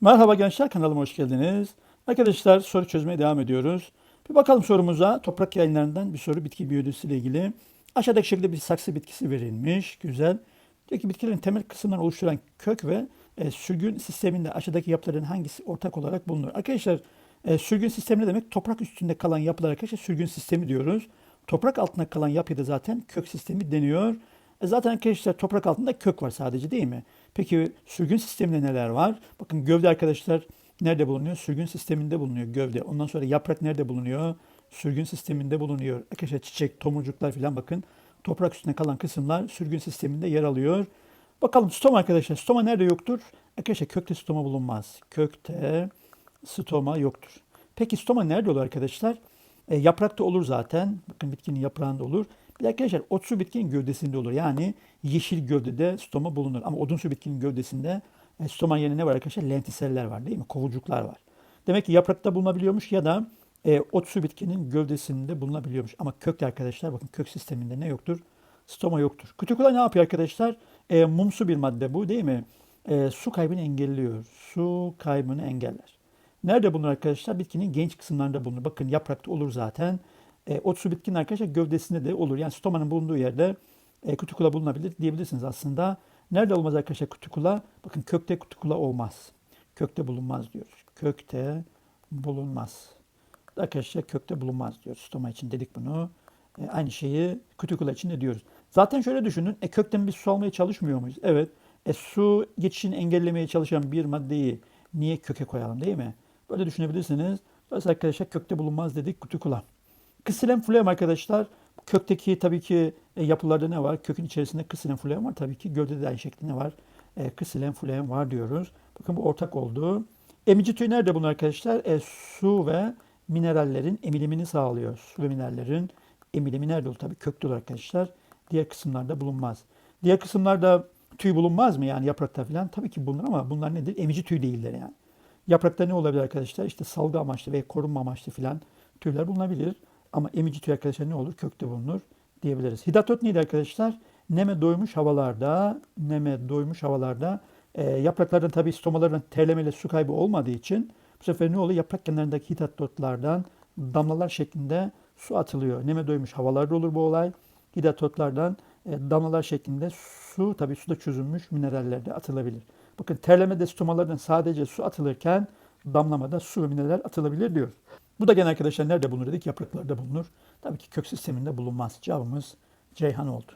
Merhaba gençler kanalıma hoş geldiniz. Arkadaşlar soru çözmeye devam ediyoruz. Bir bakalım sorumuza toprak yayınlarından bir soru bitki biyolojisi ile ilgili. Aşağıdaki şekilde bir saksı bitkisi verilmiş. Güzel. Diyor ki bitkilerin temel kısımlarını oluşturan kök ve e, sürgün sisteminde aşağıdaki yapıların hangisi ortak olarak bulunur? Arkadaşlar e, sürgün sistemi ne demek? Toprak üstünde kalan yapılar arkadaşlar sürgün sistemi diyoruz. Toprak altında kalan yapıya da zaten kök sistemi deniyor. E zaten arkadaşlar toprak altında kök var sadece değil mi? Peki sürgün sisteminde neler var? Bakın gövde arkadaşlar nerede bulunuyor? Sürgün sisteminde bulunuyor gövde. Ondan sonra yaprak nerede bulunuyor? Sürgün sisteminde bulunuyor. Arkadaşlar çiçek, tomurcuklar falan bakın. Toprak üstünde kalan kısımlar sürgün sisteminde yer alıyor. Bakalım stoma arkadaşlar. Stoma nerede yoktur? Arkadaşlar kökte stoma bulunmaz. Kökte stoma yoktur. Peki stoma nerede olur arkadaşlar? E, yaprakta olur zaten. Bakın bitkinin yaprağında olur. Bir de arkadaşlar otsu bitkinin gövdesinde olur. Yani yeşil gövdede stoma bulunur. Ama odunsu bitkinin gövdesinde e, stoma yerine ne var arkadaşlar? Lentiseller var değil mi? Kovucuklar var. Demek ki yaprakta bulunabiliyormuş ya da e, otsu bitkinin gövdesinde bulunabiliyormuş. Ama kökte arkadaşlar bakın kök sisteminde ne yoktur? Stoma yoktur. Kutikula ne yapıyor arkadaşlar? E, mumsu bir madde bu değil mi? E, su kaybını engelliyor. Su kaybını engeller. Nerede bulunur arkadaşlar? Bitkinin genç kısımlarında bulunur. Bakın yaprakta olur zaten. E, otsu bitkinin arkadaşlar gövdesinde de olur. Yani stomanın bulunduğu yerde e, kutikula bulunabilir diyebilirsiniz aslında. Nerede olmaz arkadaşlar kutikula? Bakın kökte kutikula olmaz. Kökte bulunmaz diyoruz. Kökte bulunmaz. Arkadaşlar kökte bulunmaz diyoruz. Stoma için dedik bunu. E, aynı şeyi kutikula için de diyoruz. Zaten şöyle düşünün. E, kökten biz su almaya çalışmıyor muyuz? Evet. E, su geçişini engellemeye çalışan bir maddeyi niye köke koyalım değil mi? Böyle düşünebilirsiniz. Dolayısıyla arkadaşlar kökte bulunmaz dedik kutikula. Kısilem flem arkadaşlar. Kökteki tabii ki e, yapılarda ne var? Kökün içerisinde kısilem flem var. Tabii ki gövdede de aynı şekilde ne var? E, kısilem flem var diyoruz. Bakın bu ortak oldu. Emici tüy nerede bunlar arkadaşlar? E, su ve minerallerin emilimini sağlıyor. Su ve minerallerin emilimi nerede olur? Tabii kökte olur arkadaşlar. Diğer kısımlarda bulunmaz. Diğer kısımlarda tüy bulunmaz mı? Yani yaprakta falan. Tabii ki bulunur ama bunlar nedir? Emici tüy değiller yani. Yaprakta ne olabilir arkadaşlar? İşte salgı amaçlı ve korunma amaçlı filan tüyler bulunabilir. Ama emici tüy arkadaşlar ne olur? Kökte bulunur diyebiliriz. Hidatot neydi arkadaşlar? Neme doymuş havalarda, neme doymuş havalarda e, yapraklardan tabii stomalardan terlemeyle su kaybı olmadığı için bu sefer ne oluyor? Yaprak kenarındaki hidatotlardan damlalar şeklinde su atılıyor. Neme doymuş havalarda olur bu olay. Hidatotlardan e, damlalar şeklinde su, tabii suda çözülmüş minerallerde atılabilir. Bakın terlemede stomalardan sadece su atılırken damlamada su ve mineraller atılabilir diyoruz. Bu da gene arkadaşlar nerede bulunur dedik? Yapraklarda bulunur. Tabii ki kök sisteminde bulunmaz. Cevabımız Ceyhan oldu.